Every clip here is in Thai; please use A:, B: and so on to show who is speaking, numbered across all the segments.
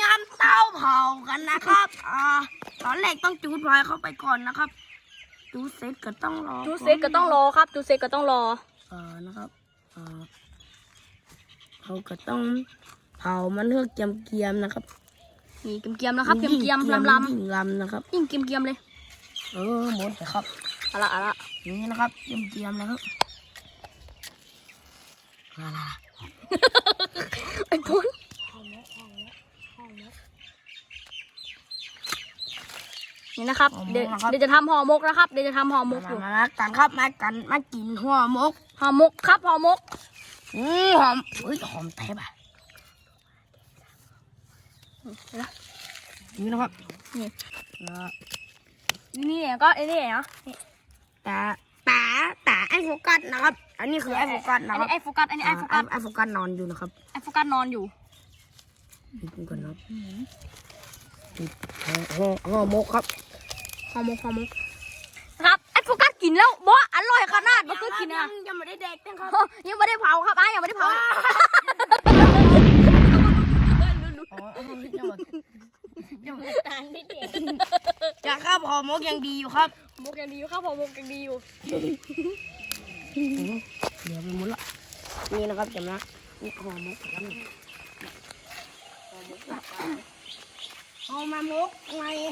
A: ยำเต้าเผากันนะครับอ่าตอนแรกต้องจูดไฟเข้าไปก่อนนะครับ จูดเสร็จก็ต้องรอ
B: จูเซตก็ต้องรอครับจูเซตก็ต้องรอ
A: เออนะครับเออเขาก็ต้องเผามันเพื่อเกียมเกียมๆนะครับ
B: นี่เกียมๆนะครับเกียมๆลำล
A: ยิ่งลำนะครับำ
B: ยิ่งเกียมๆเลย
A: เออหมดเลยครับ
B: เอาละเอาละ
A: นี่นะครับเกียมเกียมๆเลยครับลาลา
B: ไอ้ปุ้น นี่นะครับ เดี๋ยวเดี๋ยวจะทำห่อหมกนะครับ เดี๋ยวจะทำห่อหมกอยู่
A: มามากันครับมากันมากินหัวมก
B: ห่อหมกครับห่อหมก
A: อืมหอมเฮ้ยหอมแทบอะนี่นะครับ
B: นี่
A: แล้ว
B: นี่เนี่ยก็ไอ้นี่เนาะนี่
A: ตาตาตาไอโฟกัสนะครับ อันนี้คือไอโฟกัส
B: อั
A: นะ
B: น
A: ครั
B: นี้
A: บ
B: ไอ้โฟกัส อันนี้ไอ้โฟกัส
A: ไอโฟกัสนอนอยู่นะครับ
B: ไอ้โฟกัสนอนอยู่
A: ดูกันนะครับห่อห่อมกครับ
B: ห่อหมกห่อหมกนะครับไอ้โฟกัสกินแล้วบอกว่าอร่อยขนาดมันคือกิน
A: ยั
B: อะ
A: งยังไม่ได้เด็กนะครับ
B: ยังไม่ได้เผาครับอะยังไม่ได้เผา
A: จะครับห่อมกยังดีอยู่ครับ
B: หมกยังดีอยู่ครับห่อหมกยังดีอยู่
A: เดี๋ยวไปหมุนละนี่นะครับจำนะนี่ห่อมกครับห่อมามกไงอั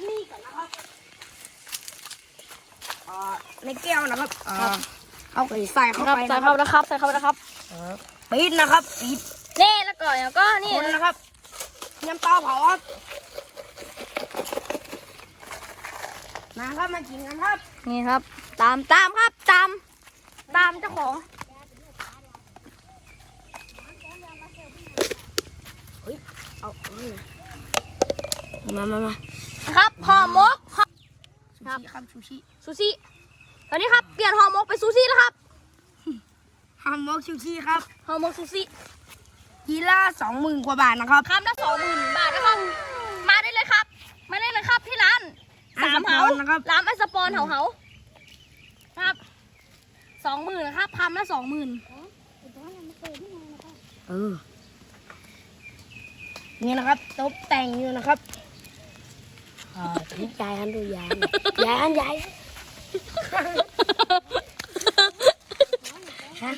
A: นนี้ก่อนนะครับอ่าในแก้วนะครับอ่าเอาไปใส่เข้า
B: ครับ
A: ไป
B: ใส่
A: นะค
B: เข้า
A: รับ
B: นะครับใส่เข้านะครับ
A: ปิดนะครับปิด
B: นี่แล้วก็แล้วก็นี่
A: คนนะครับยำเต้าเผาครับนะครับมากินกันครับ
B: นี่ครับ ตามตามครับตาม ตามเจ้าของ
A: เอาเอาเลยมามามา
B: นะ ครับห่อหมกห่อ
A: ครับ ครับชูชิ
B: ซูชิตอนนี้ครับเปลี่ยนห่อหมกเป็นซูชิแล้วครับ
A: ฮามมกชูชิครับ
B: ห่อหมกซูชิ
A: กีละสองหมื่นกว่าบาทนะครับ
B: คำละสองหมื่นบาทนะครับ มาได้เลยครับ มาได้เลยครับที่ร้านสามเฮา
A: นะครับ
B: ร้านไอสปอนเฮาเฮาครับสองหมื่นนะครับคำละสองหมื่น
A: เออนี่นะครับตกแต่งอยู่นะครับอ่าที่ ยายอันดูยายยายอันยายฮะ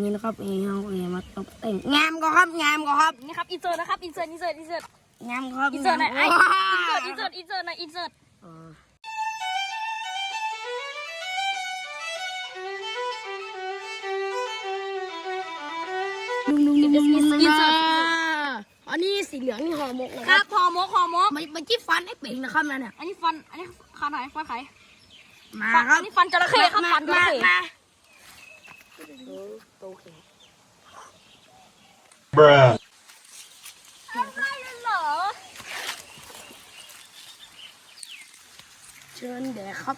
A: นี่นะครับเองเอาเอมาตกแต่งงามก็ครับงามก็ครับ
B: นี่ครับอินเสิร์ตนะครับอินเสิร์ตอินเสิร์ตอินเสิร์ต
A: งามครับ
B: อินเสิร์ตหน่อยอินเสิร์ตอินเสิร์ตอินเสิร์ตหน่อยอินเสิร์ต
A: นุ่มๆๆๆๆ
B: อินเสิร์ต
A: สีเหลืองนี่ห่อหมกนะ
B: ค
A: ค
B: รั
A: รั
B: บบห่อหมกห่อหมก
A: มันมันจิ้ฟันไอ้เป่งนะครับนั่นน่ะ
B: อันนี้ฟัน อันนี้ขาไหนฟันไข
A: มา
B: ฟัน
A: ครั
B: อั
A: บ
B: นนี้ฟันจระเข้ครับฟันจระเข้
A: มาโอเค
C: Bruh.
B: ได้เลยเหรอ
A: เชิญแดกครับ